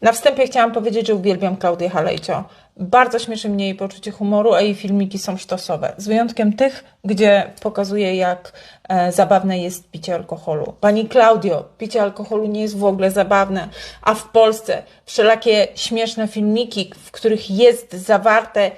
Na wstępie chciałam powiedzieć, że uwielbiam Klaudię Halejcio. Bardzo śmieszy mnie jej poczucie humoru, a jej filmiki są sztosowe. Z wyjątkiem tych, gdzie pokazuje, jak e, zabawne jest picie alkoholu. Pani Klaudio, picie alkoholu nie jest w ogóle zabawne, a w Polsce wszelakie śmieszne filmiki, w których jest zawarte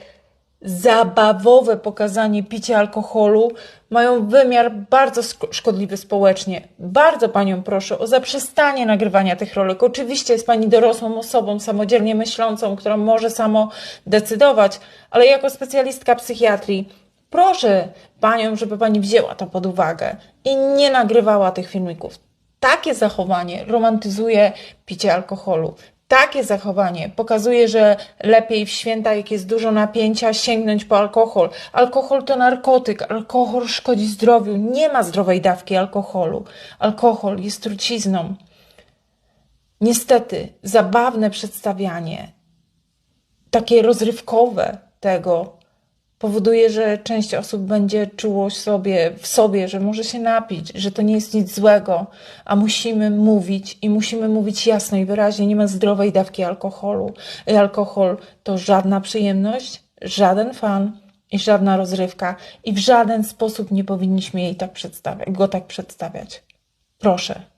zabawowe pokazanie picia alkoholu mają wymiar bardzo szkodliwy społecznie. Bardzo panią proszę o zaprzestanie nagrywania tych rolek. Oczywiście jest pani dorosłą osobą, samodzielnie myślącą, która może samo decydować, ale jako specjalistka psychiatrii proszę panią, żeby pani wzięła to pod uwagę i nie nagrywała tych filmików. Takie zachowanie romantyzuje picie alkoholu. Takie zachowanie pokazuje, że lepiej w święta, jak jest dużo napięcia, sięgnąć po alkohol. Alkohol to narkotyk, alkohol szkodzi zdrowiu. Nie ma zdrowej dawki alkoholu. Alkohol jest trucizną. Niestety, zabawne przedstawianie, takie rozrywkowe tego, powoduje, że część osób będzie czuło sobie w sobie, że może się napić, że to nie jest nic złego, a musimy mówić i musimy mówić jasno i wyraźnie, nie ma zdrowej dawki alkoholu. I alkohol to żadna przyjemność, żaden fan i żadna rozrywka i w żaden sposób nie powinniśmy jej tak przedstawiać, go tak przedstawiać. Proszę.